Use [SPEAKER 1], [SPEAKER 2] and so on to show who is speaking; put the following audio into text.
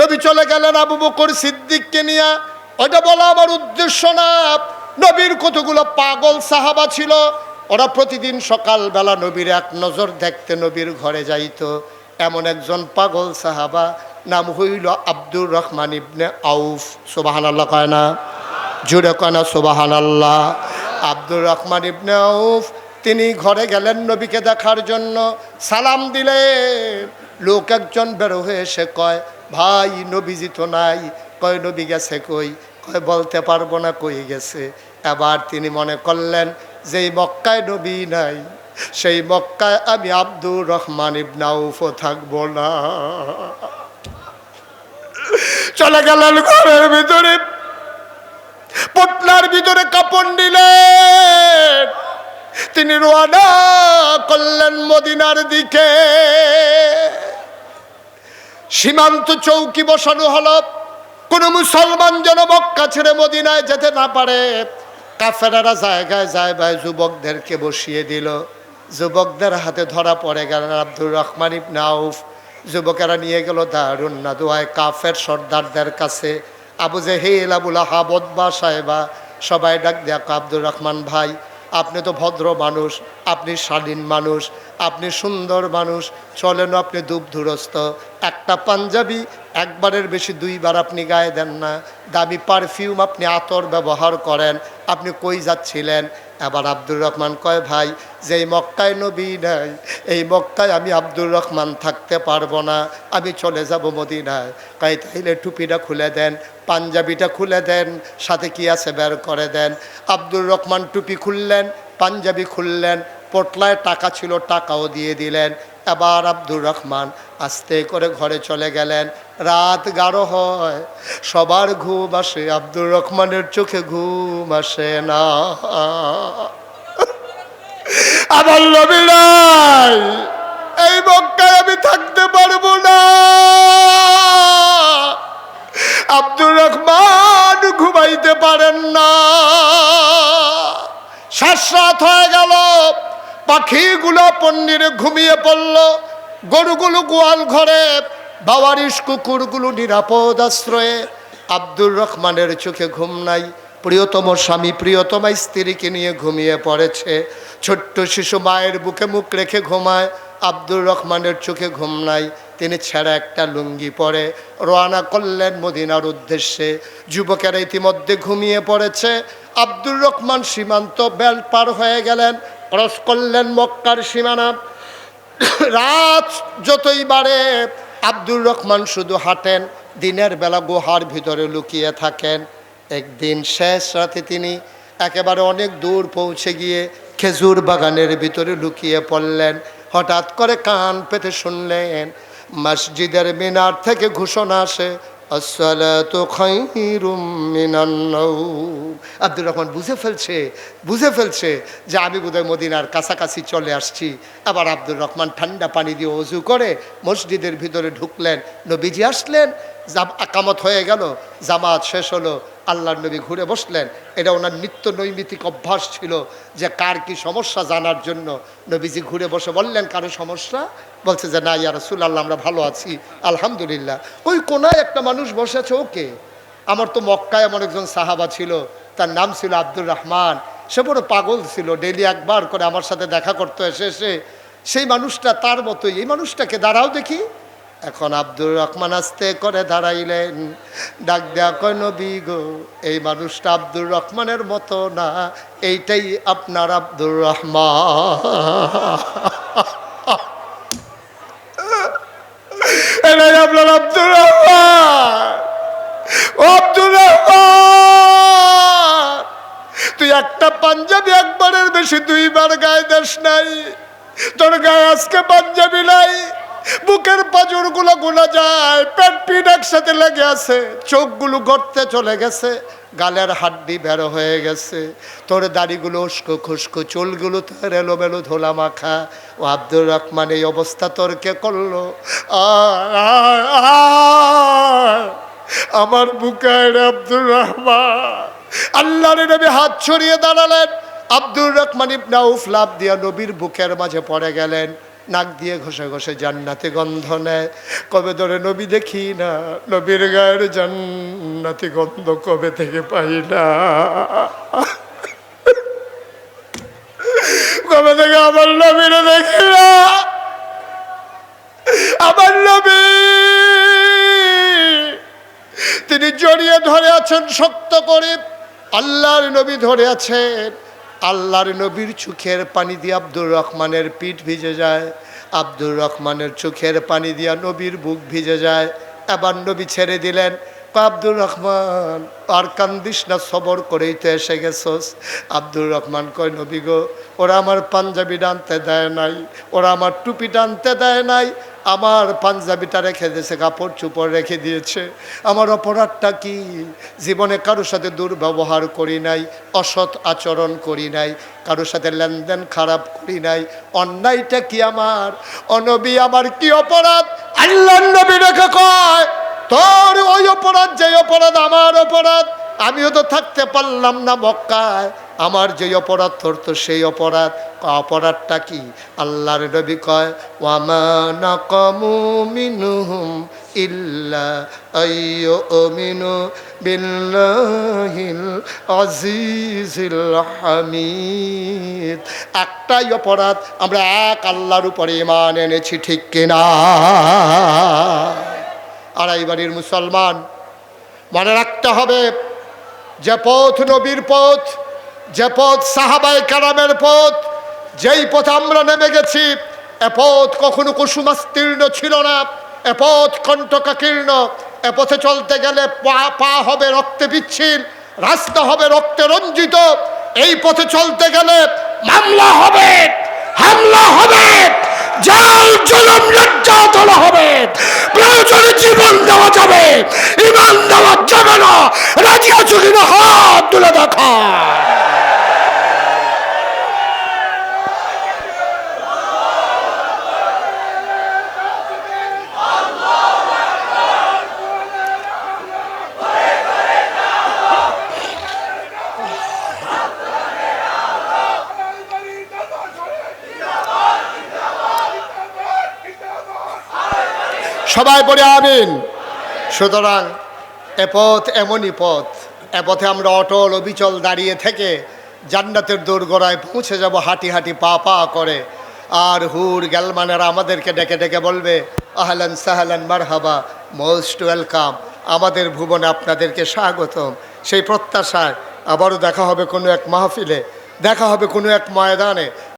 [SPEAKER 1] নবী চলে গেলেন আবু বকর সিদ্দিককে নিয়ে। ওটা বলা আমার উদ্দেশ্য না। নবীর কতগুলো পাগল সাহাবা ছিল। ওরা প্রতিদিন সকালবেলা নবীর এক নজর দেখতে নবীর ঘরে যাইতো। এমন একজন পাগল সাহাবা, নাম হইল আব্দুর রহমান ইবনে আউফ। সোবাহান আল্লাহ কয় না? জুড়ে কয় না? সোবাহান আল্লাহ আব্দুর রহমান ইবনে আউফ, তিনি ঘরে গেলেন নবীকে দেখার জন্য। সালাম দিলেন। লোক একজন বেরো হয়ে এসে কয়, ভাই, নবীজি তো নাই। কয়, নবী গেছে কই? কয়, বলতে পারব না কই গেছে। এবার তিনি মনে করলেন, যেই মক্কায় নবী নাই, সেই মক্কায় আমি আব্দুর রহমান ইবনাউফও থাকব না। চলে গেলেন ঘরের ভিতরে। পটনার ভিতরে কাপড় নিলেন তিনি রোয়ানা করলেন মদিনার দিকে। সীমান্ত চৌকি বসানো হলো। কোন মুসলমান যেন মক্কা ছেড়ে মদিনায় যেতে না পারে। কাফেরারা জায়গায় জায়গায় যুবকদেরকে বসিয়ে দিল। যুবকদের হাতে ধরা পড়ে গেলেন আব্দুর রহমান ইবনে যুবকেরা নিয়ে গেল দারুণ না দোয়ায়। কাফের সর্দারদের কাছে আবু জেহেল, আবুল আহাবদ্বা সাহেবা সবাই ডাক দেয়া আব্দুর রহমান ভাই আপনি তো ভদ্র মানুষ, আপনি শালীন মানুষ, আপনি সুন্দর মানুষ, চলেন আপনি দুগ্ধুরস্ত একটা পাঞ্জাবি একবারের বেশি দুইবার আপনি গায়ে দেন না। দামি পারফিউম আপনি আতর ব্যবহার করেন। আপনি কই যাচ্ছিলেন? এবার আব্দুর রহমান কয়, ভাই যে এই মক্কায় নবী নাই, এই মক্কায় আমি আব্দুর রহমান থাকতে পারব না, আমি চলে যাব মদিনায়। কাই তাইলে টুপিটা খুলে দেন, পাঞ্জাবিটা খুলে দেন, সাথে কি আছে বের করে দেন। আব্দুর রহমান টুপি খুললেন, পাঞ্জাবি খুললেন, পটলায় টাকা ছিল, টাকাও দিয়ে দিলেন। এবার আব্দুর রহমান আস্তে করে ঘরে চলে গেলেন। রাত গাঢ় হয়, সবার ঘুম আসে, আব্দুর রহমানের চোখে ঘুম আসে না। আমার নবী এই মক্কায় আমি থাকতে পারব না। আব্দুর রহমান ঘুমাইতে পারেন না। শ্বাসরাত হয়ে গেল। পাখিগুলো পন্ডিরে ঘুমিয়ে পড়ল। গরুগুলো গোয়াল ঘরে বাবারিশ কুকুরগুলো নিরাপদ আশ্রয়ে। আব্দুর রহমানের চোখে ঘুম নাই। প্রিয়তম স্বামী প্রিয়তমা স্ত্রীকে নিয়ে ঘুমিয়ে পড়েছে। ছোট্ট শিশু মায়ের বুকে মুখ রেখে ঘুমায়। আব্দুর রহমানের চোখে ঘুম নাই। তিনি ছেঁড়া একটা লুঙ্গি পরে রওনা করলেন মদিনার উদ্দেশ্যে। যুবকেরা ইতিমধ্যে ঘুমিয়ে পড়েছে। আব্দুর রহমান সীমান্ত বেল পার হয়ে গেলেন। ক্রস করলেন মক্কার সীমানা। রাত যতই বাড়ে, আব্দুর রহমান শুধু হাঁটেন, দিনের বেলা গুহার ভিতরে লুকিয়ে থাকেন। একদিন শেষ রাতে তিনি একেবারে অনেক দূর পৌঁছে গিয়ে খেজুর বাগানের ভিতরে লুকিয়ে পড়লেন। হঠাৎ করে কান পেতে শুনলেন, মসজিদের মিনার থেকে ঘোষণা আসে আব্দুর রহমান বুঝে ফেলছে বুঝে ফেলছে যে আমি বোধহয় মদিনার কাছাকাছি চলে আসছি। আবার আব্দুর রহমান ঠান্ডা পানি দিয়ে অজু করে মসজিদের ভিতরে ঢুকলেন, নবীজি আসলেন আকামত হয়ে গেল, জামাত শেষ হলো, আল্লাহর নবী ঘুরে বসলেন। এটা ওনার নিত্য নৈমিতিক অভ্যাস ছিল যে কার কি সমস্যা জানার জন্য নবীজি ঘুরে বসে বললেন, কারও সমস্যা? বলছে যে, না, ইয়া রসুল আল্লাহ আমরা ভালো আছি, আলহামদুলিল্লাহ। ওই কোনায় একটা মানুষ বসেছে ওকে? আমার তো মক্কায় এমন একজন সাহাবা ছিল, তার নাম ছিল আব্দুর রহমান। সে বড় পাগল ছিল ডেলি একবার করে আমার সাথে দেখা করতে এসে এসে সেই মানুষটা তার মতোই, এই মানুষটাকে দাঁড়াও দেখি। এখন আব্দুর রহমান আস্তে করে দাঁড়াইলেন, ডাক দেয়া কয়, নবী গো, এই মানুষটা আব্দুর রহমানের মতো না, এইটাই আপনার আব্দুর রহমান। এটাই আপনার আব্দুর আব্দুর তুই একটা পাঞ্জাবি একবারের বেশি দুইবার গায়ে দেশ নাই। তোর গায়ে আজকে পাঞ্জাবি নাই বুকের পাজরগুলো যায়, পেট পিট একসাথে লেগে আছে, চোখগুলো গড়তে চলে গেছে, গালের হাড্ডি বেরো হয়ে গেছে, তোর দাড়িগুলো উস্কো খুস্কো, চুলগুলো তোর এলোমেলো ধোলা মাখা। ও আব্দুর রহমান, এই অবস্থা তোর কে করল। আমার বুকের আব্দুর রহমান। আল্লাহর নবী হাত ছড়িয়ে দাঁড়ালেন। আব্দুর রহমান ইবনা উফ লাভ দিয়া নবীর বুকের মাঝে পড়ে গেলেন। নাক দিয়ে ঘষে ঘষে জান্নাতি গন্ধ নেয়। কবে ধরে নবী দেখি না, নবীর গায়ের জান্নাতি গন্ধ কবে থেকে পাই না। কবে থেকে আমার নবীরে দেখি না, আমার নবী। তিনি জড়িয়ে ধরে আছেন, শক্ত করে আল্লাহর নবী ধরে আছেন। আল্লাহর নবীর চোখের পানি দিয়ে আব্দুর রহমানের পিঠ ভিজে যায়। আব্দুর রহমানের চোখের পানি দিয়া নবীর বুক ভিজে যায়। এবার নবী ছেড়ে দিলেন আব্দুর রহমান, আর কান্দিস না, সবর করেই তো এসে গেছস। আব্দুর রহমান কয়, নবী গো, ওরা আমার পাঞ্জাবি টানতে দেয় নাই, ওরা আমার টুপি ডানতে দেয় নাই আমার পাঞ্জাবিটা রেখে দিয়েছে, কাপড় চুপড় রেখে দিয়েছে। আমার অপরাধটা কি? জীবনে কারোর সাথে দুর্ব্যবহার করি নাই, অসৎ আচরণ করি নাই, কারোর সাথে লেনদেন খারাপ করি নাই। অন্যায়টা কি আমার? অনবী আমার কি অপরাধ? আল্লাহ নবী রেখে কয়, তোর ওই অপরাধ যে অপরাধ, আমার অপরাধ, আমিও তো থাকতে পারলাম না মক্কায়। আমার যে অপরাধ তোর, তো সেই অপরাধ, অপরাধটা কি? আল্লাহর নবী কয় ওয়ামানা কমু মিনুহুম ইল্লা আজিজিল হামিদ। একটাই অপরাধ, আমরা এক আল্লাহর উপরে ইমান এনেছি, ঠিক কিনা আড়াই বাড়ির মুসলমান, মনে রাখতে হবে, যে পথ নবীর পথ যে পথ সাহাবাই কারামের পথ, যেই পথে আমরা নেমে গেছি, এ পথ কখনো কুসুমাস্তীর্ণ ছিল না, এ পথ কণ্টকাকীর্ণ এ পথে চলতে গেলে পা পা হবে রক্তে বিচ্ছিল রাস্তা হবে রক্তে রঞ্জিত, এই পথে চলতে গেলে মামলা হবে, হামলা হবে, জাল, জলম, নির্যাতন হবে, প্রয়োজনে জীবন দেওয়া যাবে, ইমান দেওয়া যাবে না, রাজি আছো কিনা হাত তুলে দেখা সবাই পড়ে আমিন। সুতরাং এ পথ এমনই পথ, এ পথে আমরা অটল অবিচল দাঁড়িয়ে থেকে জান্নাতের দোরগোড়ায় পৌঁছে যাব হাঁটি হাঁটি পা পা করে। আর হুর গ্যালমানেরা আমাদেরকে ডেকে ডেকে বলবে, আহলান সাহলান মারহাবা, মোস্ট ওয়েলকাম। আমাদের ভুবনে আপনাদেরকে স্বাগতম। সেই প্রত্যাশায় আবারও দেখা হবে কোনো এক মাহফিলে, দেখা হবে কোনো এক ময়দানে।